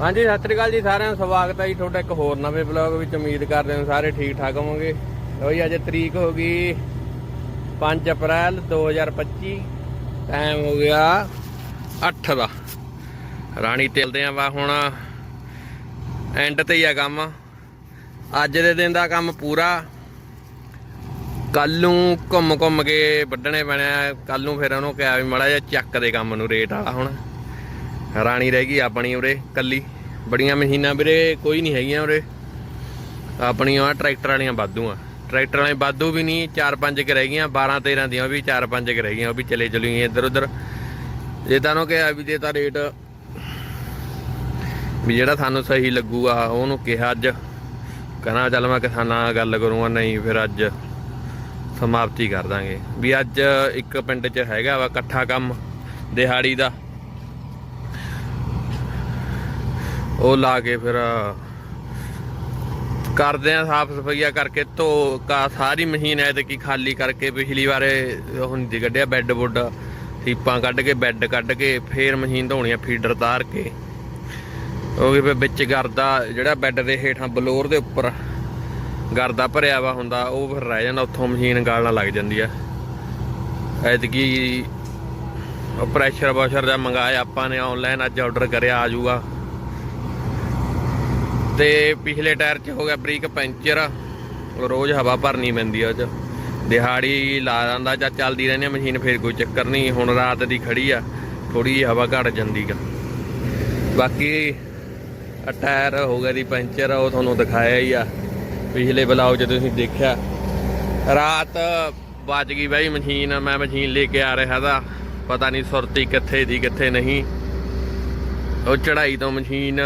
ਹਾਂਜੀ, ਸਤਿ ਸ੍ਰੀ ਅਕਾਲ ਜੀ, ਸਾਰਿਆਂ ਨੂੰ ਸਵਾਗਤ ਹੈ ਜੀ ਤੁਹਾਡਾ ਇੱਕ ਹੋਰ ਨਵੇਂ ਬਲੌਗ ਵਿੱਚ। ਉਮੀਦ ਕਰਦੇ ਹਾਂ ਸਾਰੇ ਠੀਕ ਠਾਕ ਹੋਵੋਗੇ। ਲੋ ਜੀ, ਅੱਜ ਤਰੀਕ ਹੋ ਗਈ 5 ਅਪ੍ਰੈਲ 2025 ਟਾਈਮ ਹੋ ਗਿਆ 8 ਦਾ। ਰਾਣੀ ਤਿਲਦੇ ਆ ਵਾ ਹੁਣ ਐਂਡ ਤੇ ਹੀ ਆ ਕੰਮ। ਅੱਜ ਦੇ ਦਿਨ ਦਾ ਕੰਮ ਪੂਰਾ। ਕੱਲ ਨੂੰ ਘੁੰਮ ਘੁੰਮ ਕੇ ਵੱਢਣੇ ਪੈਣੇ ਕੱਲ ਨੂੰ ਫਿਰ ਉਹਨੂੰ ਕਿਹਾ ਵੀ ਮੜਾ ਜਿਹਾ ਚੱਕ ਦੇ ਕੰਮ ਨੂੰ ਰੇਟ ਵਾਲਾ ਹੁਣ। ਰਾਣੀ ਰਹਿ ਗਈ ਆਪਣੀ ਉਰੇ, ਕੱਲੀ। ਬੜੀਆਂ ਮਸ਼ੀਨਾਂ ਵੀਰੇ ਕੋਈ ਨਹੀਂ ਹੈਗੀਆਂ ਉਰੇ। ਆਪਣੀਆਂ ਆ ਟਰੈਕਟਰ ਵਾਲੀਆਂ ਵਾਧੂ ਆ ਟਰੈਕਟਰ ਵਾਲੇ ਵਾਧੂ ਵੀ ਨਹੀਂ 4-5 ਕਿ ਰਹਿ ਗਈਆਂ 12 13 ਦੀਆਂ ਵੀ 4-5 ਕਿ ਰਹਿ ਗਈਆਂ, ਉਹ ਵੀ ਚਲੇ ਚਲੀਆਂ ਇੱਧਰ ਉੱਧਰ। ਜੇ ਤੁਹਾਨੂੰ ਕਿਹਾ ਵੀ ਜੇ ਤਾਂ ਰੇਟ ਵੀ ਜਿਹੜਾ ਸਾਨੂੰ ਸਹੀ ਲੱਗੂਗਾ, ਉਹਨੂੰ ਕਿਹਾ ਅੱਜ। ਕਹਿੰਦਾ ਚੱਲ ਮੈਂ ਕਿਸਾਨਾਂ ਨਾਲ ਗੱਲ ਕਰੂੰਗਾ, ਨਹੀਂ ਫਿਰ ਅੱਜ ਸਮਾਪਤੀ ਕਰ ਦਾਂਗੇ। ਵੀ ਅੱਜ ਇੱਕ ਪਿੰਡ 'ਚ ਹੈਗਾ ਵਾ ਇਕੱਠਾ ਕੰਮ, ਦਿਹਾੜੀ ਦਾ। ਉਹ ਲਾ ਕੇ ਫਿਰ, ਕਰਦੇ ਆ ਸਾਫ਼ ਸਫਾਈਆ ਕਰਕੇ ਧੋ ਕਾ ਸਾਰੀ ਮਸ਼ੀਨ ਐ ਤੇ ਕੀ ਖਾਲੀ ਕਰਕੇ ਪਿਛਲੀ ਵਾਰੇ ਹੁੰਦੀ ਕੱਢਿਆ ਬੈੱਡ ਬੁੱਡ, ਸੀਪਾਂ ਕੱਢ ਕੇ, ਬੈੱਡ ਕੱਢ ਕੇ, ਫੇਰ ਮਸ਼ੀਨ ਧੋਣੀ ਆ ਫੀਡਰ ਤਾਰ ਕੇ। ਉਹ ਵੀ ਵਿੱਚ ਗਰਦਾ ਜਿਹੜਾ ਬੈੱਡ ਦੇ ਹੇਠਾਂ ਬਲੋਰ ਦੇ ਉੱਪਰ ਗਰਦਾ ਭਰਿਆ ਵਾ ਹੁੰਦਾ, ਉਹ ਫਿਰ ਰਹਿ ਜਾਂਦਾ, ਉੱਥੋਂ ਮਸ਼ੀਨ ਗਾਲਣਾ ਲੱਗ ਜਾਂਦੀ ਆ। ਐਤਕੀ ਪ੍ਰੈਸ਼ਰ ਵਾਸ਼ਰ ਦਾ ਮੰਗਾਇਆ ਆਪਾਂ ਨੇ ਆਨਲਾਈਨ ਅੱਜ ਆਰਡਰ ਕਰਿਆ, ਆ ਜਾਊਗਾ। ਤੇ ਪਿਛਲੇ ਟਾਇਰ 'ਚ ਹੋ ਗਿਆ ਬ੍ਰੇਕ ਪੈਂਚਰ। ਰੋਜ਼ ਹਵਾ ਭਰਨੀ ਪੈਂਦੀ ਆ ਉਹ 'ਚ। ਦਿਹਾੜੀ ਲਾ ਜਾਂਦਾ ਜਾਂ ਚੱਲਦੀ ਰਹਿੰਦੀ ਆ, ਮਸ਼ੀਨ ਫੇਰ ਕੋਈ ਚੱਕਰ ਨਹੀਂ, ਹੁਣ ਰਾਤ ਦੀ ਖੜੀ ਆ ਥੋੜੀ ਜਿਹੀ ਹਵਾ ਘਟ ਜਾਂਦੀ ਆ ਬਾਕੀ ਟਾਇਰ ਹੋ ਗਿਆ ਦੀ ਪੈਂਚਰ, ਉਹ ਤੁਹਾਨੂੰ ਦਿਖਾਇਆ ਹੀ ਆ। ਪਿਛਲੇ ਬਲਾਉ 'ਚ ਤੁਸੀਂ ਦੇਖਿਆ। ਰਾਤ ਵੱਜ ਗਈ ਬਾਈ ਮਸ਼ੀਨ, ਮੈਂ ਮਸ਼ੀਨ ਲੈ ਕੇ ਆ ਰਿਹਾ ਤਾਂ ਪਤਾ ਨਹੀਂ ਸੁਰਤੀ ਕਿੱਥੇ ਦੀ, ਕਿੱਥੇ ਨਹੀਂ। ਉਹ ਚੜਾਈ ਤੋਂ ਮਸ਼ੀਨ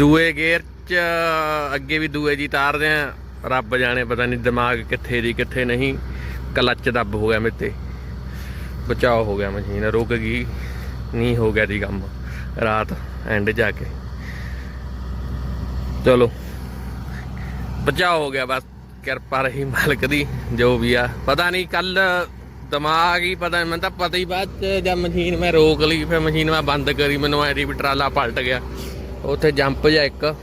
ਦੂਏ ਗੇਅਰ ਚ ਅੱਗੇ ਵੀ ਦੂਏ ਜੀ ਤਾਰਦੇ ਆ। ਰੱਬ ਜਾਣੇ ਪਤਾ ਨਹੀਂ ਦਿਮਾਗ ਕਿੱਥੇ ਦੀ ਕਿੱਥੇ ਨਹੀਂ। ਕਲੱਚ ਦੱਬ ਹੋ ਗਿਆ ਮੇਰੇ ਬਚਾਓ ਹੋ ਗਿਆ ਮਸ਼ੀਨ, ਰੁਕ ਗਈ। ਨਹੀਂ ਹੋ ਗਿਆ ਜੀ ਕੰਮ। ਰਾਤ ਐਂਡ ਜਾ ਕੇ। ਚਲੋ। ਬਚਾਓ ਹੋ ਗਿਆ ਬਸ। ਕਿਰਪਾ ਰਹੀ ਮਾਲਕ ਦੀ, ਜੋ ਵੀ ਆ। ਪਤਾ ਨਹੀਂ ਕੱਲ ਦਿਮਾਗ ਹੀ ਪਤਾ, ਮੈਨੂੰ ਤਾਂ ਪਤਾ ਹੀ ਬਾਅਦ ਚ, ਜਦ ਮਸ਼ੀਨ ਮੈਂ ਰੋਕ ਲਈ, ਫਿਰ ਮਸ਼ੀਨ ਮੈਂ ਬੰਦ ਕਰੀ, ਮੈਨੂੰ ਐ ਵੀ ਟਰਾਲਾ ਪਲਟ ਗਿਆ। ਉੱਥੇ ਜੰਪ ਜਾ ਇੱਕ।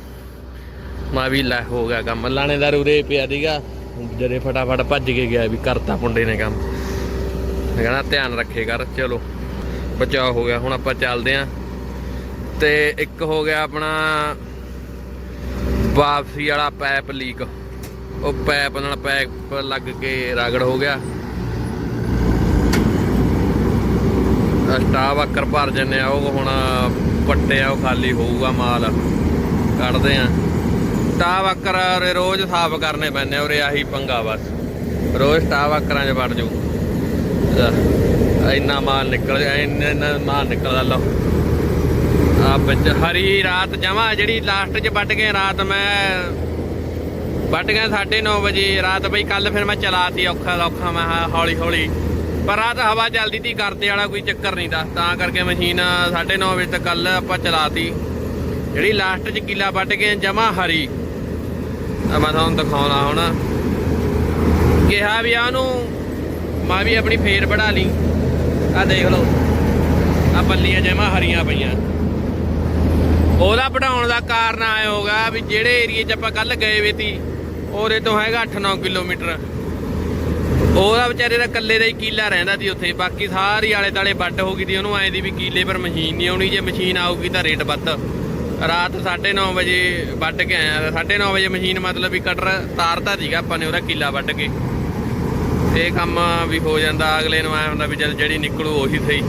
ਮੈਂ ਵੀ ਲੈ ਹੋ ਗਿਆ ਕੰਮ। ਲਾਣੇਦਾਰ ਉਰੇ ਪਿਆ ਸੀਗਾ। ਜਦੇ ਫਟਾਫਟ ਭੱਜ ਕੇ ਗਿਆ ਵੀ ਕਰਤਾ ਪੁੰਡੇ ਨੇ ਕੰਮ। ਮੈਂ ਕਹਿੰਦਾ ਧਿਆਨ ਰੱਖੇ ਕਰ, ਚਲੋ। ਬਚਾਅ ਹੋ ਗਿਆ। ਹੁਣ ਆਪਾਂ ਚੱਲਦੇ ਆਂ। ਤੇ ਇੱਕ ਹੋ ਗਿਆ ਆਪਣਾ ਵਾਪਸੀ ਵਾਲਾ ਪਾਈਪ ਲੀਕ। ਉਹ ਪਾਈਪ ਨਾਲ ਪਾਈਪ ਲੱਗ ਕੇ ਰਗੜ ਹੋ ਗਿਆ। ਸਟਾਫ ਆਕਰ ਭਰ ਜੰਨੇ ਆ, ਉਹ ਹੁਣ ਪੱਟਿਆ ਉਹ ਖਾਲੀ ਹੋਊਗਾ ਮਾਲ। ਕੱਢਦੇ ਆ। ਸਟਾਫ ਆਕਰ ਉਰੇ ਰੋਜ਼ ਸਾਫ਼ ਕਰਨੇ ਪੈਂਦੇ ਉਰੇ ਆਹੀ ਪੰਗਾ ਬਸ। ਰੋਜ਼ ਸਟਾਫ ਆਕਰਾਂ 'ਚ ਵੜ ਜੂ ਇੰਨਾ ਮਾਲ ਨਿਕਲ ਇੰਨਾ ਇੰਨਾ ਮਾਲ ਨਿਕਲਦਾ, ਲਓ। ਆ ਵਿੱਚ ਹਰੀ ਰਾਤ ਜਮਾ, ਜਿਹੜੀ ਲਾਸਟ 'ਚ ਵੱਢ ਗਏ, ਰਾਤ ਮੈਂ ਵੱਢ ਗਏ 9:30 ਵਜੇ, ਰਾਤ ਬਈ ਕੱਲ ਫਿਰ ਮੈਂ ਚਲਾਤੀ ਔਖਾ ਔਖਾ, ਮੈਂ ਹੌਲੀ ਹੌਲੀ। ਪਰ ਰਾਤ ਹਵਾ ਚੱਲਦੀ ਤੀ, ਕਰਤੇ ਵਾਲਾ ਕੋਈ ਚੱਕਰ ਨਹੀਂ ਦਾ ਤਾਂ ਕਰਕੇ ਮਸ਼ੀਨ 9:30 ਵਜੇ ਤੱਕ ਕੱਲ ਆਪਾਂ ਚਲਾਤੀ। ਜਿਹੜੀ ਲਾਸਟ 'ਚ ਕਿੱਲਾ ਵੱਢ ਕੇ ਜਮਾ ਹਰੀ। ਆ ਮੈਂ ਤੁਹਾਨੂੰ ਦਿਖਾਉਣਾ ਹੁਣ। ਕਿਹਾ ਵੀ ਆ ਨੂੰ ਮੈਂ ਵੀ ਆਪਣੀ ਫੇਰ ਬੜਾ ਲਈ। ਆ ਦੇਖ ਲਓ। ਆ ਬੱਲੀਆਂ ਜਮਾ ਹਰੀਆਂ ਪਈਆਂ। ਉਹਦਾ ਵਧਾਉਣ ਦਾ ਕਾਰਨ ਆਏ ਹੋਗਾ ਵੀ ਜਿਹੜੇ ਏਰੀਏ 'ਚ ਆਪਾਂ ਕੱਲ ਗਏ ਵੇ ਤੀ, ਉਹਦੇ ਤੋਂ ਹੈਗਾ 8-9 ਕਿਲੋਮੀਟਰ। ਉਹਦਾ ਵਿਚਾਰੇ ਦਾ ਕੱਲੇ ਦਾ ਹੀ ਕੀਲਾ ਰਹਿੰਦਾ ਸੀ ਉੱਥੇ। ਬਾਕੀ ਸਾਰੀ ਆਲੇ ਦਾਲੇ ਵੱਡ ਹੋ ਗਈ ਦੀ ਉਹਨੂੰ ਐਂ ਦੀ ਵੀ ਕੀਲੇ ਪਰ ਮਸ਼ੀਨ ਨਹੀਂ ਆਉਣੀ। ਜੇ ਮਸ਼ੀਨ ਆਊਗੀ ਤਾਂ ਰੇਟ ਵੱਧ। ਰਾਤ 9:30 ਵਜੇ ਵੱਢ ਕੇ ਆਇਆ। 9:30 ਵਜੇ ਮਸ਼ੀਨ ਮਤਲਬ ਵੀ ਕਟਰ ਤਾਰਤਾ ਸੀਗਾ ਆਪਾਂ ਨੇ ਉਹਦਾ ਕੀਲਾ ਵੱਢ ਕੇ। ਇਹ ਕੰਮ ਵੀ ਹੋ ਜਾਂਦਾ। ਅਗਲੇ ਨੂੰ ਐ ਹੁੰਦਾ ਵੀ ਜਦ ਜਿਹੜੀ ਨਿਕਲੂ ਉਹੀ ਸਹੀ।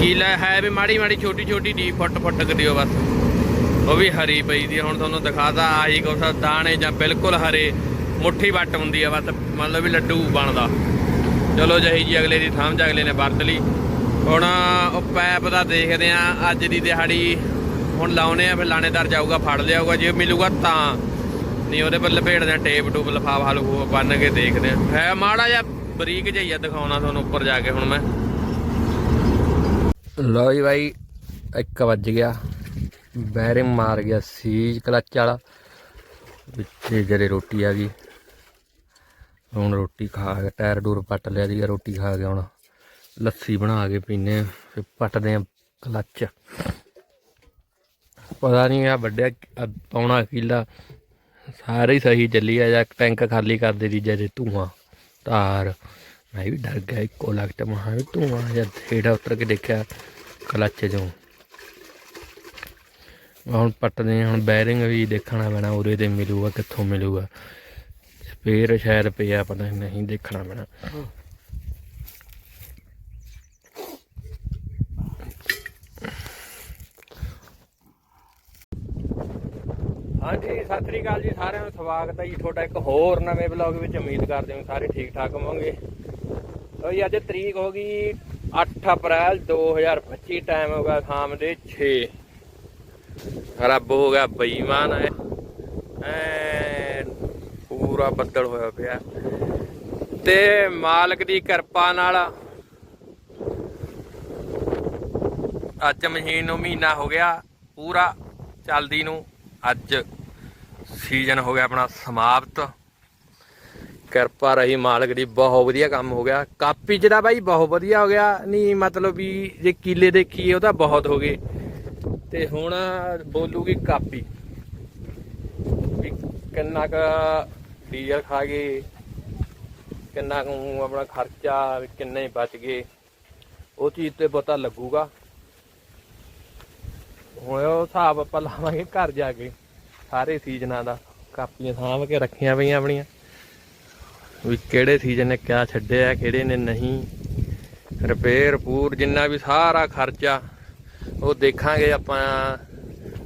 ਕੀਲਾ ਹੈ ਵੀ ਮਾੜੀ ਮਾੜੀ, ਛੋਟੀ ਛੋਟੀ ਡੀ ਫੁੱਟ ਫੁੱਟ ਦਿਓ ਬਸ। ਉਹ ਵੀ ਹਰੀ ਪਈ ਦੀ ਹੁਣ ਤੁਹਾਨੂੰ ਦਿਖਾਦਾ ਆਹੀ ਕੁਛ ਦਾਣੇ ਜਾਂ ਬਿਲਕੁਲ ਹਰੇ। ਮੁੱਠੀ ਵੱਟ ਹੁੰਦੀ ਆ ਬਸ ਮਤਲਬ ਵੀ ਲੱਡੂ ਬਣਦਾ। ਚਲੋ ਜਹੀ ਜੀ ਅਗਲੇ ਦੀ ਸਮਝ ਅਗਲੇ ਨੇ ਵਰਤ ਲਈ। ਹੁਣ ਉਹ ਪੈਪ ਦਾ ਦੇਖਦੇ ਆ, ਅੱਜ ਦੀ ਦਿਹਾੜੀ ਹੁਣ ਲਾਉਨੇ ਆ, ਫਿਰ ਲਾਣੇਦਾਰ ਜਾਊਗਾ, ਫੜ ਲਿਆਊਗਾ, ਜੇ ਮਿਲੂਗਾ ਤਾਂ। ਨਹੀਂ, ਉਹਦੇ ਪਰ ਲਪੇਟਦੇ ਆ, ਟੇਪ ਟੂਪ ਲਫਾਫਾ ਲਫੂਫਾ ਬੰਨ ਕੇ ਦੇਖਦੇ ਆ। ਹੈ ਮਾੜਾ ਜਿਹਾ ਬਰੀਕ ਜਿਹਾ ਦਿਖਾਉਣਾ ਤੁਹਾਨੂੰ ਉੱਪਰ ਜਾ ਕੇ ਹੁਣ ਮੈਂ। ਲਓ ਜੀ ਬਾਈ 1 ਵੱਜ ਗਿਆ। ਬੈਰਿੰਗ ਮਾਰ ਗਿਆ ਸੀਜ ਕਲਚ ਵਾਲਾ। ਵਿੱਚੇ ਜਰੇ ਰੋਟੀ ਆ ਗਈ। ਹੁਣ ਰੋਟੀ ਖਾ ਕੇ ਟਾਇਰ ਡੂਰ ਪੱਟ ਲਿਆ ਸੀਗਾ ਰੋਟੀ ਖਾ ਕੇ ਹੁਣ ਲੱਸੀ ਬਣਾ ਕੇ ਪੀਨੇ ਆ ਫਿਰ ਪੱਟਦੇ ਆ ਕਲੱਚ। ਪਤਾ ਨਹੀਂ ਆ ਵੱਡਿਆ ਅ- ਪੌਣਾ ਕਿੱਲਾ ਸਾਰੇ ਹੀ ਸਹੀ ਚੱਲੀ ਆ ਜਾਂ ਟੈਂਕ ਖਾਲੀ ਕਰਦੇ ਦੇ ਜੇ ਧੂਆਂ ਤਾਰ ਮੈਂ ਵੀ ਡਰ ਗਿਆ ਇੱਕੋ ਲੱਗਦਾ ਮਹਾ ਵੀ ਧੂਆਂ ਜਦ ਹੇਠਾਂ ਉਤਰ ਕੇ ਦੇਖਿਆ ਕਲੱਚ ਚੋਂ। ਹੁਣ ਪੱਟਦੇ ਹਾਂ, ਹੁਣ ਬੈਰਿੰਗ ਵੀ ਦੇਖਣਾ ਪੈਣਾ ਉਰੇ ਤੇ ਮਿਲੂਗਾ ਕਿੱਥੋਂ ਮਿਲੂਗਾ। ਫੇਰ ਸ਼ਾਇਦ ਪਿਆ ਪਤਾ ਨਹੀਂ ਦੇਖਣਾ ਪੈਣਾ ਹਾਂਜੀ, ਸਤਿ ਸ੍ਰੀ ਅਕਾਲ ਜੀ, ਸਾਰਿਆਂ ਨੂੰ ਸਵਾਗਤ ਹੈ ਜੀ ਤੁਹਾਡਾ ਇੱਕ ਹੋਰ ਨਵੇਂ ਵਲੌਗ ਵਿੱਚ। ਉਮੀਦ ਕਰਦੇ ਹਾਂ ਸਾਰੇ ਠੀਕ ਠਾਕ ਹੋਵੋਗੇ। ਲੋ ਜੀ, ਅੱਜ ਤਰੀਕ ਹੋ ਗਈ 8 ਅਪ੍ਰੈਲ 2025 ਟਾਈਮ ਹੋ ਗਿਆ ਸ਼ਾਮ ਦੇ 6 ਰੱਬ ਹੋ ਗਿਆ ਬੇਈਮਾਨ ਹੈ ਪੂਰਾ ਬੱਦਲ ਹੋਇਆ ਪਿਆ। ਤੇ ਮਾਲਕ ਦੀ ਕਿਰਪਾ ਨਾਲ ਅੱਜ ਮਹੀਨ ਨੂੰ ਮਹੀਨਾ ਹੋ ਗਿਆ, ਪੂਰਾ ਚੱਲਦੀ ਨੂੰ ਅੱਜ ਸੀਜ਼ਨ ਹੋ ਗਿਆ ਆਪਣਾ ਸਮਾਪਤ। ਕਿਰਪਾ ਰਹੀ ਮਾਲਕ ਦੀ, ਬਹੁਤ ਵਧੀਆ ਕੰਮ ਹੋ ਗਿਆ। ਕਾਪੀ ਜਿਹੜਾ ਬਾਈ ਬਹੁਤ ਵਧੀਆ ਹੋ ਗਿਆ, ਨਹੀਂ ਮਤਲਬ ਵੀ ਜੇ ਕੀਲੇ ਦੇਖੀਏ ਉਹਦਾ ਬਹੁਤ ਹੋ ਗਏ। ਤੇ ਹੁਣ ਬੋਲੂਗੀ ਕਾਪੀ। ਵੀ ਕਿੰਨਾ ਕ ਡੀਜ਼ਲ ਖਾ ਗਏ। ਕਿੰਨਾ ਕੁ ਆਪਣਾ ਖਰਚਾ, ਵੀ ਕਿੰਨੇ ਬਚ ਗਏ। ਉਹ ਚੀਜ਼ ਤੇ ਪਤਾ ਲੱਗੂਗਾ। ਹੁਣ ਉਹ ਹਿਸਾਬ ਆਪਾਂ ਲਾਵਾਂਗੇ ਘਰ ਜਾ ਕੇ। ਸਾਰੇ ਸੀਜ਼ਨਾਂ ਦਾ। ਕਾਪੀਆਂ ਸਾਂਭ ਕੇ ਰੱਖੀਆਂ ਪਈਆਂ ਆਪਣੀਆਂ। ਵੀ ਕਿਹੜੇ ਸੀਜ਼ਨ ਨੇ ਕਿਆ ਛੱਡਿਆ, ਕਿਹੜੇ ਨੇ ਨਹੀਂ। ਰਿਪੇਅਰ ਪੂਰ ਜਿੰਨਾ ਵੀ ਸਾਰਾ ਖਰਚਾ ਉਹ ਦੇਖਾਂਗੇ ਆਪਾਂ।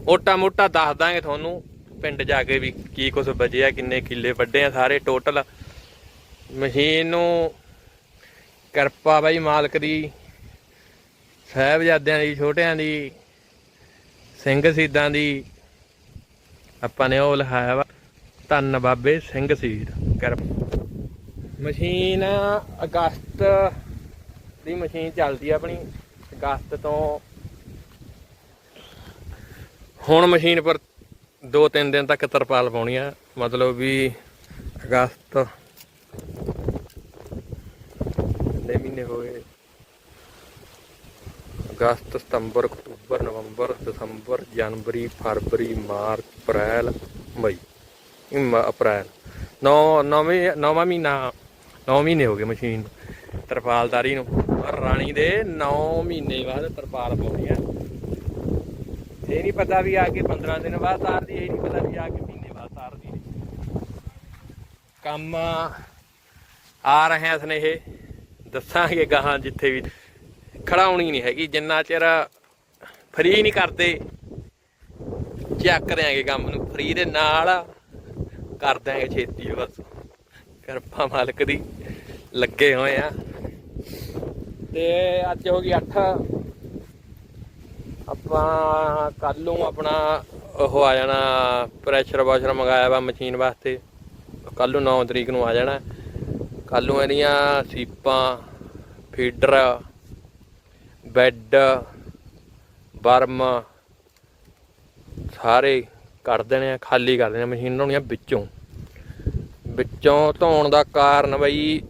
ਮੋਟਾ ਮੋਟਾ ਦੱਸ ਦਾਂਗੇ ਤੁਹਾਨੂੰ। ਪਿੰਡ ਜਾ ਕੇ ਵੀ ਕੀ ਕੁਝ ਬਚਿਆ, ਕਿੰਨੇ ਕਿੱਲੇ ਵੱਡੇ ਆ ਸਾਰੇ ਟੋਟਲ ਮਸ਼ੀਨ ਨੂੰ ਕਿਰਪਾ ਬਾਈ ਮਾਲਕ ਦੀ, ਸਾਹਿਬਜ਼ਾਦਿਆਂ ਦੀ, ਛੋਟਿਆਂ ਦੀ, ਸਿੰਘ ਸ਼ਹੀਦਾਂ ਦੀ। ਆਪਾਂ ਨੇ ਉਹ ਲਿਖਾਇਆ ਵਾ, ਧੰਨ ਬਾਬੇ ਸਿੰਘ ਸ਼ਹੀਦ, ਕਿਰਪਾ ਮਸ਼ੀਨ ਅਗਸਤ ਦੀ ਮਸ਼ੀਨ ਚੱਲਦੀ ਆਪਣੀ, ਅਗਸਤ ਤੋਂ ਹੁਣ ਮਸ਼ੀਨ ਪਰ 2-3 ਦਿਨ ਤੱਕ ਤਰਪਾਲ ਪਾਉਣੀ ਆ। ਮਤਲਬ ਵੀ ਅਗਸਤ ਦੇ ਮਹੀਨੇ ਹੋ ਗਏ। ਅਗਸਤ ਸਤੰਬਰ ਅਕਤੂਬਰ ਨਵੰਬਰ ਦਸੰਬਰ ਜਨਵਰੀ ਫਰਵਰੀ ਮਾਰਚ ਅਪ੍ਰੈਲ ਮਈ। ਅਪ੍ਰੈਲ। ਨੌ ਨੌਵੇਂ ਨੌਵਾਂ ਮਹੀਨਾ ਨੌ ਮਹੀਨੇ ਹੋ ਗਏ ਮਸ਼ੀਨ ਨੂੰ, ਤਰਪਾਲਦਾਰੀ ਨੂੰ। ਰਾਣੀ ਦੇ 9 ਮਹੀਨੇ ਬਾਅਦ ਤਰਪਾਲ ਪਾਉਣੀ ਹੈ ਇਹ ਨਹੀਂ ਪਤਾ ਵੀ ਆ ਕੇ 15 ਦਿਨ ਬਾਅਦ ਤਾਰਦੀ, ਇਹ ਨਹੀਂ ਪਤਾ ਵੀ ਆ ਕੇ ਮਹੀਨੇ ਬਾਅਦ ਤਾਰਦੀ। ਕੰਮ ਆ ਰਹੇ ਆ ਸਨੇਹ। ਦੱਸਾਂਗੇ ਗਾਹਾਂ ਜਿੱਥੇ ਵੀ ਖੜਾਉਣੀ ਨਹੀਂ ਹੈਗੀ, ਜਿੰਨਾ ਚਿਰ ਫਰੀ ਨਹੀਂ ਕਰਦੇ, ਚੱਕ ਦਿਆਂਗੇ ਕੰਮ ਨੂੰ। ਫਰੀ ਦੇ ਨਾਲ ਕਰ ਦਿਆਂਗੇ ਛੇਤੀ, ਬਸ। ਕਿਰਪਾ ਮਾਲਕ ਦੀ। ਲੱਗੇ ਹੋਏ ਆ। ਤੇ ਅੱਜ ਹੋ ਗਈ 8 ਆਪਾਂ ਕੱਲ ਨੂੰ ਆਪਣਾ ਉਹ ਆ ਜਾਣਾ ਪ੍ਰੈਸ਼ਰ ਵਾਸ਼ਰ ਮੰਗਾਇਆ ਵਾ ਮਸ਼ੀਨ ਵਾਸਤੇ। ਕੱਲ ਨੂੰ 9 ਤਰੀਕ ਨੂੰ ਆ ਜਾਣਾ। ਕੱਲ ਨੂੰ ਇਹਦੀਆਂ ਸੀਪਾਂ ਫੀਡਰ ਬੈੱਡ ਬਰਮ, ਸਾਰੇ ਕੱਢ ਦੇਣੇ ਆ, ਖਾਲੀ ਕਰ ਦੇਣੇ ਆ ਮਸ਼ੀਨ ਲਾਉਣੀਆਂ ਵਿੱਚੋਂ। ਵਿੱਚੋਂ ਧੋਣ ਦਾ ਕਾਰਨ ਬਈ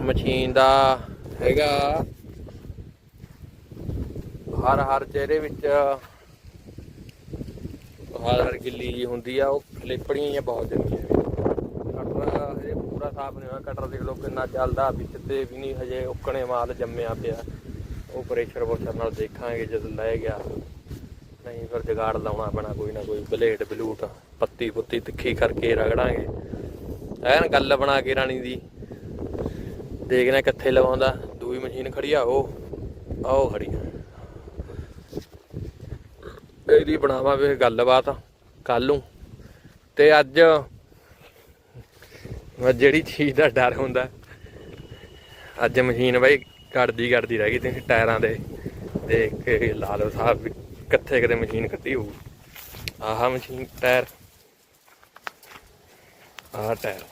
ਮਸ਼ੀਨ ਦਾ ਹੈਗਾ ਹਰ ਹਰ ਚਿਹਰੇ ਵਿੱਚ ਹਰ ਹਰ ਗਿੱਲੀ ਜੀ ਹੁੰਦੀ ਆ, ਉਹ ਖਲੇਪੜੀਆਂ ਜਿਹੀਆਂ ਬਹੁਤ ਜਾਂਦੀਆਂ ਕਟਰ ਹਜੇ ਪੂਰਾ ਸਾਫ਼ ਨਹੀਂ ਹੋਇਆ, ਕਟਰ ਦੇਖ ਲਓ ਕਿੰਨਾ ਚੱਲਦਾ, ਵਿੱਚ ਤੇ ਵੀ ਨਹੀਂ ਹਜੇ ਉੱਕਣੇ ਮਾਲ ਜੰਮਿਆ ਪਿਆ। ਉਹ ਪ੍ਰੈਸ਼ਰ ਵਾਸ਼ਰ ਨਾਲ ਦੇਖਾਂਗੇ ਜਦ ਲੈ ਗਿਆ। ਨਹੀਂ ਫਿਰ ਜਗਾੜ ਲਾਉਣਾ ਪੈਣਾ ਕੋਈ ਨਾ ਕੋਈ, ਬਲੇਡ, ਬਲੂਟ, ਪੱਤੀ ਪੁੱਤੀ ਤਿੱਖੀ ਕਰਕੇ ਰਗੜਾਂਗੇ। ਐਨ ਗੱਲ ਬਣਾ ਕੇ ਰਾਣੀ ਦੀ। ਦੇਖਣਾ ਕਿੱਥੇ ਲਵਾਉਂਦਾ। ਦੂਈ ਮਸ਼ੀਨ ਖੜੀ ਆ, ਉਹ ਆਓ ਖੜੀ ਆ। ਇਹਦੀ ਬਣਾਵਾਂਗੇ ਗੱਲਬਾਤ ਕੱਲ ਨੂੰ। ਤੇ ਅੱਜ ਜਿਹੜੀ ਚੀਜ਼ ਦਾ ਡਰ ਹੁੰਦਾ, ਅੱਜ ਮਸ਼ੀਨ ਬਾਈ ਕੱਢਦੀ ਕੱਢਦੀ ਰਹਿ ਗਈ ਤੇ ਟਾਇਰਾਂ ਦੇ। ਦੇਖ ਕੇ ਲਾ ਲਓ ਸਾਹਿਬ ਵੀ, ਕਿੱਥੇ ਕਿਤੇ ਮਸ਼ੀਨ ਕੱਢੀ ਹੋਊ। ਆਹ ਮਸ਼ੀਨ, ਟਾਇਰ। ਆਹ ਟਾਇਰ।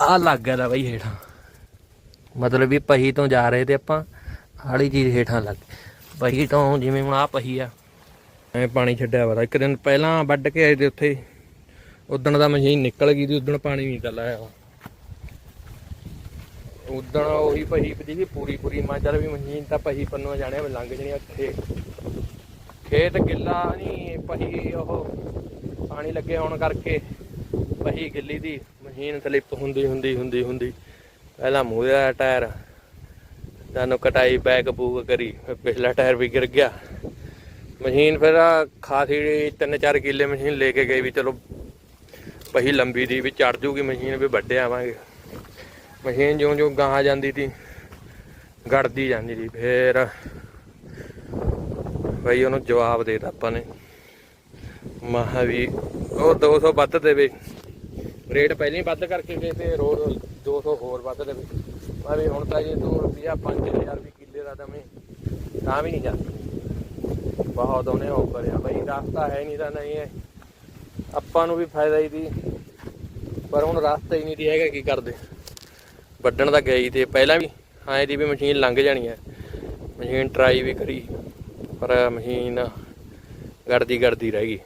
ਆਹ ਲੱਗ ਗਿਆ ਦਾ ਬਾਈ ਹੇਠਾਂ। ਮਤਲਬ ਵੀ ਪਹੀ ਤੋਂ ਜਾ ਰਹੇ ਤੇ ਆਪਾਂ ਆਲੀ ਚੀਜ਼ ਹੇਠਾਂ ਲੱਗ ਪਹੀ ਤੋਂ ਜਿਵੇਂ ਹੁਣ ਆ ਪਹੀ ਆ। ਐ ਪਾਣੀ ਛੱਡਿਆ ਵਾ। ਇੱਕ ਦਿਨ ਪਹਿਲਾਂ ਵੱਢ ਕੇ ਆਏ ਤੇ ਉੱਥੇ ਉਦਣ ਦਾ ਮਸ਼ੀਨ ਨਿਕਲ ਗਈ ਤੇ ਉਦਣ ਪਾਣੀ ਨਹੀਂ ਚੱਲ ਆਇਆ। ਉਦਣ ਉਹੀ ਪਹੀ ਪਜੀ ਪੂਰੀ ਪੂਰੀ। ਮੈਂ ਚੱਲ ਵੀ ਮਸ਼ੀਨ ਤਾਂ ਪਹੀ ਪੰਨੋਂ ਜਾਣਿਆ ਵੀ ਲੰਘ ਜਣੀ ਅੱਖੇ ਖੇਤ ਗਿੱਲਾ ਨਹੀਂ ਪਹੀ ਉਹ ਪਾਣੀ ਲੱਗੇ ਹੋਣ ਕਰਕੇ ਪਹੀ ਗਿੱਲੀ ਦੀ। ਮਸ਼ੀਨ ਸਲਿੱਪ ਹੁੰਦੀ ਹੁੰਦੀ ਹੁੰਦੀ ਹੁੰਦੀ। ਪਹਿਲਾਂ ਮੂਹਰੇ ਟਾਇਰ ਜਾਨੂੰ ਕਟਾਈ ਬੈਕ ਬੂਕ ਕਰੀ ਫਿਰ ਪਿਛਲਾ ਟਾਇਰ ਵੀ ਗਿਰ ਗਿਆ। ਮਸ਼ੀਨ ਫਿਰ ਖਾਸੀ 3-4 ਕਿੱਲੇ ਮਸ਼ੀਨ ਲੈ ਕੇ ਗਈ ਵੀ ਚਲੋ ਪਹੀ ਲੰਬੀ ਦੀ ਵੀ ਚੜ ਜੂਗੀ ਮਸ਼ੀਨ, ਵੀ ਵੱਡੇ ਆਵਾਂਗੇ। ਮਸ਼ੀਨ ਜਿਉਂ ਜਿਉਂ ਗਾਹਾਂ ਜਾਂਦੀ ਸੀ ਗੜਦੀ ਜਾਂਦੀ ਸੀ ਫੇਰ ਬਈ ਉਹਨੂੰ ਜਵਾਬ ਦੇ ਦਿੱਤਾ ਆਪਾਂ ਨੇ। ਮਹਾ ਵੀ ਉਹ 200 ਵੱਧ ਦੇਵੇ। ਰੇਟ ਪਹਿਲਾਂ ਹੀ ਵੱਧ ਕਰਕੇ ਗਏ ਤੇ ਰੋਜ਼ 200 ਹੋਰ ਵੱਧ ਦੇਵੇ। ਮੈਂ ਹੁਣ ਤਾਂ ਜੇ ਤੂੰ ਰੁਪਿਆ 5000 ਵੀ ਕਿੱਲੇ ਦਾ ਦਵੇਂ, ਤਾਂ ਵੀ ਨਹੀਂ ਜਾਂਦੀ। ਬਹੁਤ ਉਹਨੇ ਉਹ ਕਰਿਆ ਬਈ, ਰਸਤਾ ਹੈ ਨਹੀਂ ਤਾਂ ਨਹੀਂ ਹੈ। ਆਪਾਂ ਨੂੰ ਵੀ ਫਾਇਦਾ ਹੀ ਦੀ। ਪਰ ਹੁਣ ਰਸਤਾ ਹੀ ਨਹੀਂ ਦੀ ਹੈਗਾ, ਕੀ ਕਰਦੇ? ਵੱਢਣ ਦਾ ਗਈ ਤੇ ਪਹਿਲਾਂ ਵੀ, ਹਾਂ ਦੀ ਵੀ ਮਸ਼ੀਨ ਲੰਘ ਜਾਣੀ ਹੈ। ਮਸ਼ੀਨ ਟਰਾਈ ਵੀ ਕਰੀ, ਪਰ ਮਸ਼ੀਨ ਗੜਦੀ ਗੜਦੀ ਰਹਿ ਗਈ।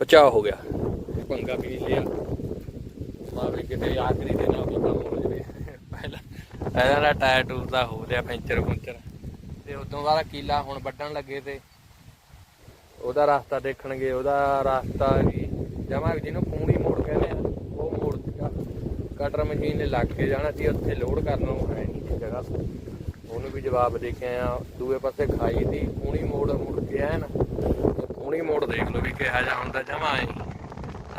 ਬਚਾਅ ਹੋ ਗਿਆ। ਪੰਗਾ ਵੀ ਲਿਆ। ਮਾ ਕਿਤੇ ਆਖਰੀ ਦੇ ਨਾਲ ਵੀ ਕੰਮ ਹੋ ਜਵੇ ਪਹਿਲਾਂ ਦਾ ਟਾਇਰ ਟੂਰ ਦਾ ਹੋ ਰਿਹਾ, ਪੈਂਚਰ ਪੁੰਚਰ। ਤੇ ਉਦੋਂ ਬਾਅਦ ਕੀਲਾ ਹੁਣ ਵੱਢਣ ਲੱਗੇ ਤੇ ਉਹਦਾ ਰਸਤਾ ਦੇਖਣਗੇ, ਉਹਦਾ ਰਸਤਾ ਵੀ ਜਮਾ ਜਿਹਨੂੰ ਪੂਣੀ ਮੋੜ ਕਹਿੰਦੇ ਆ, ਉਹ ਮੋੜ ਸੀਗਾ ਕਟਰ ਮਸ਼ੀਨ ਨੇ ਲੱਗ ਕੇ ਜਾਣਾ ਸੀ, ਉੱਥੇ ਲੋਡ ਕਰਨ ਨੂੰ ਹੈ ਨਹੀਂ ਸੀ ਜਗ੍ਹਾ। ਉਹਨੂੰ ਵੀ ਜਵਾਬ ਦੇ ਕੇ ਆਇਆ, ਦੂਏ ਪਾਸੇ ਖਾਈ ਦੀ ਪੂਣੀ ਮੋੜ, ਮੁੜ ਕੇ ਆਇਆ ਨਾ ਪੂਣੀ ਮੋੜ ਦੇਖ ਲਓ ਵੀ ਕਿਹਾ ਜਾ ਹੁੰਦਾ, ਜਮਾ ਐ।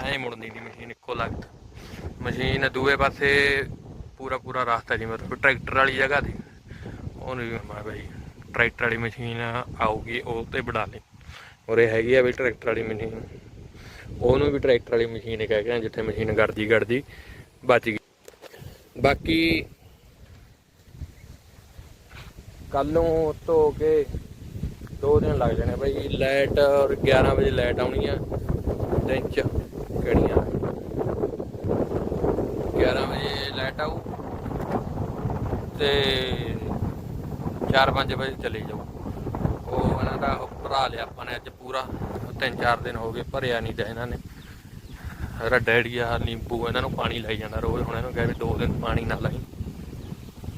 ਐ ਮੁੜਨੀ ਦੀ ਮਸ਼ੀਨ ਇੱਕੋ ਲਗਤ ਮਸ਼ੀਨ ਦੂਏ ਪਾਸੇ ਪੂਰਾ ਪੂਰਾ ਰਸਤਾ ਜੀ, ਮਤਲਬ ਟਰੈਕਟਰ ਵਾਲੀ ਜਗ੍ਹਾ ਤੇ। ਉਹਨੂੰ ਵੀ ਮੈਂ ਬਈ, ਟਰੈਕਟਰ ਵਾਲੀ ਮਸ਼ੀਨ ਆਊਗੀ, ਉਹ ਤੇ ਬਣਾ ਲਈ। ਇਹ ਹੈਗੀ ਆ ਵੀ ਟਰੈਕਟਰ ਵਾਲੀ ਮਸ਼ੀਨ। ਉਹਨੂੰ ਵੀ ਟਰੈਕਟਰ ਵਾਲੀ ਮਸ਼ੀਨ ਕਹਿ ਕੇ ਜਿੱਥੇ ਮਸ਼ੀਨ ਗੜਦੀ ਗੜਦੀ ਬਚ ਗਈ। ਬਾਕੀ ਕੱਲ ਨੂੰ ਧੋ ਕੇ ਦੋ ਦਿਨ ਲੱਗ ਜਾਣੇ ਬਈ, ਲਾਈਟ ਔਰ 11 ਵਜੇ ਲਾਈਟ ਆਉਣੀ ਆ। ਦਿਨ ਚ ਕਿਹੜੀਆਂ 11 ਵਜੇ ਲਾਈਟ ਆਊ ਤੇ 4-5 ਵਜੇ ਚਲੇ ਜਾਓ। ਉਹ ਇਹਨਾਂ ਦਾ ਭਰਾ ਲਿਆ ਆਪਾਂ ਨੇ ਅੱਜ ਪੂਰਾ। ਤਿੰਨ ਚਾਰ ਦਿਨ ਹੋ ਗਏ ਭਰਿਆ ਨਹੀਂ ਤਾਂ ਇਹਨਾਂ ਨੇ। ਮੇਰਾ ਡੈਡੀ ਨਿੰਬੂ, ਇਹਨਾਂ ਨੂੰ ਪਾਣੀ ਲਾਈ ਜਾਂਦਾ ਰੋਜ਼। ਹੁਣ ਇਹਨੂੰ ਕਹੇ ਵੀ ਦਿਨ ਪਾਣੀ ਨਾ ਲਾਈ।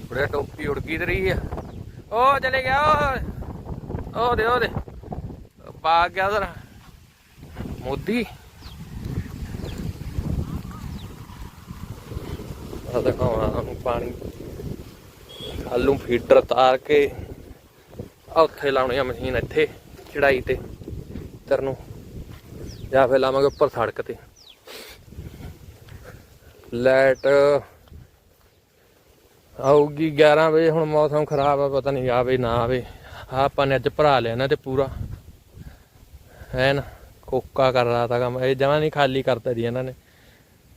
ਬੜੇ ਟੋਪੀ ਉੜ ਗਈ ਤੇ ਰਹੀ ਆ। ਉਹ ਚਲੇ ਗਿਆ ਉਹ ਉਹ ਦੇ ਉਹ ਦੇ। ਪਾ ਗਿਆ ਜ਼ਰਾ ਮੋਦੀ। ਆ ਦੇਖੋ ਆ ਪਾਣੀ। ਆਲੂ ਫੀਡਰ ਤਾਰ ਕੇ ਆ ਉੱਥੇ ਲਾਉਣੀ ਆ ਮਸ਼ੀਨ ਇੱਥੇ ਚੜਾਈ ਤੇ। ਇੱਧਰ ਨੂੰ ਜਾਂ ਫਿਰ ਲਾਵਾਂਗੇ ਉੱਪਰ ਸੜਕ ਤੇ। ਲਾਈਟ ਆਊਗੀ 11 ਵਜੇ, ਹੁਣ ਮੌਸਮ ਖਰਾਬ ਆ, ਪਤਾ ਨਹੀਂ ਆਵੇ ਨਾ ਆਵੇ। ਆਹ ਆਪਾਂ ਨੇ ਅੱਜ ਭਰਾ ਲਿਆ ਨਾ ਤੇ ਪੂਰਾ। ਹੈ ਨਾ ਕੋਕਾ ਕਰ ਰਹਾ ਤਾਂ ਕੰਮ। ਇਹ ਜਮਾਂ ਨਹੀਂ ਖਾਲੀ ਕਰਤਾ ਜੀ ਇਹਨਾਂ ਨੇ।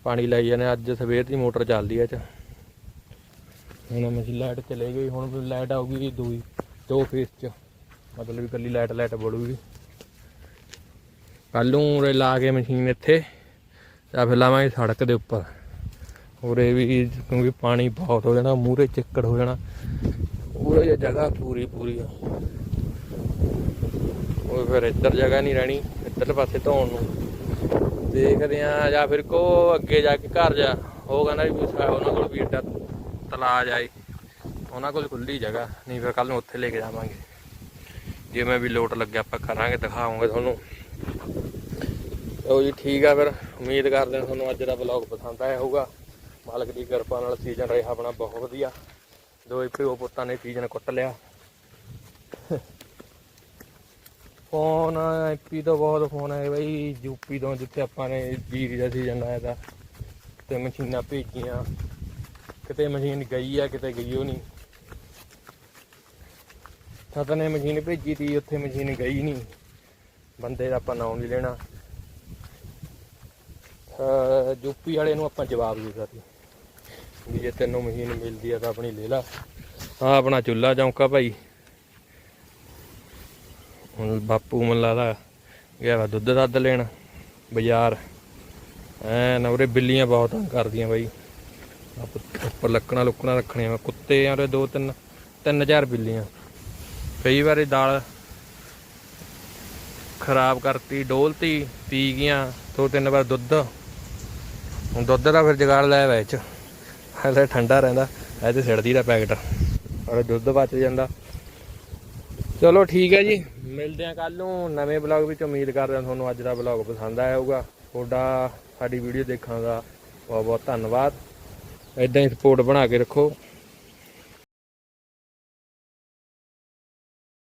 ਪਾਣੀ ਲਾਈ ਜਾਂਦੇ ਅੱਜ ਸਵੇਰ ਦੀ ਮੋਟਰ ਚੱਲਦੀ ਐ ਚ। ਹੁਣ ਮਸ਼ੀਨ ਲਾਈਟ ਚਲੇ ਗਈ, ਹੁਣ ਲਾਈਟ ਆਊਗੀ ਦੂਈ, ਦੋ ਫੇਸ ਚ। ਮਤਲਬ ਵੀ ਕੱਲੀ ਲਾਈਟ ਲਾਈਟ ਬੜੂਗੀ ਕੱਲ ਨੂੰ ਉਰੇ ਲਾ ਕੇ ਮਸ਼ੀਨ ਇੱਥੇ ਜਾਂ ਫਿਰ ਲਾਵਾਂਗੇ ਸੜਕ ਦੇ ਉੱਪਰ। ਉਰੇ ਵੀ ਕਿਉਂਕਿ ਪਾਣੀ ਬਹੁਤ ਹੋ ਜਾਣਾ ਮੂਰੇ ਚਿੱਕੜ ਹੋ ਜਾਣਾ। ਉਰੇ ਇਹ ਜਗ੍ਹਾ ਪੂਰੀ ਪੂਰੀ ਆ। ਉਹ ਫਿਰ ਇੱਧਰ ਜਗ੍ਹਾ ਨਹੀਂ ਰਹਿਣੀ ਇੱਧਰ ਪਾਸੇ ਧੋਣ ਨੂੰ। ਦੇਖਦੇ ਆ ਜਾਂ ਫਿਰ ਕੋ ਅੱਗੇ ਜਾ ਕੇ ਘਰ ਜਾ। ਉਹ ਕਹਿੰਦਾ ਵੀ ਉਹਨਾਂ ਕੋਲ ਵੀ ਏਡਾ ਤਲਾਜ ਆਏ। ਉਹਨਾਂ ਕੋਲ ਖੁੱਲੀ ਜਗ੍ਹਾ, ਨਹੀਂ ਫਿਰ ਕੱਲ ਨੂੰ ਉੱਥੇ ਲੈ ਕੇ ਜਾਵਾਂਗੇ। ਜਿਵੇਂ ਵੀ ਲੋਟ ਲੱਗਿਆ ਆਪਾਂ ਕਰਾਂਗੇ, ਦਿਖਾਵਾਂਗੇ ਤੁਹਾਨੂੰ। ਉਹ ਜੀ, ਠੀਕ ਆ ਫਿਰ। ਉਮੀਦ ਕਰਦੇ ਹਾਂ ਤੁਹਾਨੂੰ ਅੱਜ ਦਾ ਵਲੌਗ ਪਸੰਦ ਆਇਆ ਹੋਊਗਾ। ਮਾਲਕ ਦੀ ਕਿਰਪਾ ਨਾਲ ਸੀਜ਼ਨ ਰਿਹਾ ਆਪਣਾ ਬਹੁਤ ਵਧੀਆ। ਦੋ ਪਿਓ ਪੁੱਤਾਂ ਨੇ ਸੀਜ਼ਨ ਕੁੱਟ ਲਿਆ। ਫੋਨ, ਐਪੀ ਤੋਂ ਬਹੁਤ ਫੋਨ ਆਏ ਬਈ, ਯੂਪੀ ਤੋਂ ਜਿੱਥੇ ਆਪਾਂ ਨੇ ਜੀਰੀ ਦਾ ਸੀਜ਼ਨ ਆਇਆ ਤਾ। ਤੇ ਮਸ਼ੀਨਾਂ ਭੇਜੀਆਂ। ਕਿਤੇ ਮਸ਼ੀਨ ਗਈ ਆ, ਕਿਤੇ ਗਈ ਉਹ ਨਹੀਂ। ਤਾਂ ਨੇ ਮਸ਼ੀਨ ਭੇਜੀ ਤੀ, ਉੱਥੇ ਮਸ਼ੀਨ ਗਈ ਨਹੀਂ। ਬੰਦੇ ਦਾ ਆਪਾਂ ਨਾਮ ਨਹੀਂ ਲੈਣਾ। ਅਹ ਯੂਪੀ ਵਾਲੇ ਨੂੰ ਆਪਾਂ ਜਵਾਬ ਦਿੱਤਾ ਸੀ। ਵੀ ਜੇ ਤੈਨੂੰ ਮਸ਼ੀਨ ਮਿਲਦੀ ਆ ਤਾਂ ਆਪਣੀ ਲੈ ਲਾ। ਆ ਆਪਣਾ ਚੁੱਲਾ ਚੌਂਕਾ ਭਾਈ। ਹੁਣ ਬਾਪੂ ਮੱਲਾ ਦਾ ਗਿਆ ਵਾ ਦੁੱਧ ਦੱਧ ਲੈਣ, ਬਾਜ਼ਾਰ। ਐ ਉਰੇ ਬਿੱਲੀਆਂ ਬਹੁਤ ਤੰਗ ਕਰਦੀਆਂ ਬਾਈ। ਉੱਪਰ ਲੱਕੜਾਂ ਲੁੱਕਣਾ ਰੱਖਣੀਆਂ ਵਾ ਕੁੱਤੇ ਆ ਉਰੇ ਦੋ ਤਿੰਨ ਤਿੰਨ ਚਾਰ ਬਿੱਲੀਆਂ। ਕਈ ਵਾਰੀ ਦਾਲ ਖਰਾਬ ਕਰਤੀ, ਡੋਲਤੀ, ਪੀ ਗਈਆਂ, ਦੋ ਤਿੰਨ ਵਾਰ ਦੁੱਧ। ਹੁਣ ਦੁੱਧ ਦਾ ਫਿਰ ਜਗਾੜ ਲੈ ਵਿੱਚ। ਹਲੇ ਠੰਡਾ ਰਹਿੰਦਾ, ਇਹ ਤੇ ਸਿੜਦੀ ਦਾ ਪੈਕਟ। ਔਰ ਦੁੱਧ ਬਚ ਜਾਂਦਾ। ਚਲੋ ਠੀਕ ਹੈ ਜੀ, ਮਿਲਦੇ ਆ ਕੱਲ ਨੂੰ। ਨਵੇਂ ਬਲੌਗ ਵਿੱਚ ਉਮੀਦ ਕਰਦੇ ਹਾਂ ਤੁਹਾਨੂੰ ਅੱਜ ਦਾ ਬਲੌਗ ਪਸੰਦ ਆਇਆ ਹੋਊਗਾ। ਤੁਹਾਡਾ ਸਾਡੀ ਵੀਡੀਓ ਦੇਖਣ ਦਾ ਬਹੁਤ ਬਹੁਤ ਧੰਨਵਾਦ। ਇਦਾਂ ਹੀ ਸਪੋਰਟ ਬਣਾ ਕੇ ਰੱਖੋ।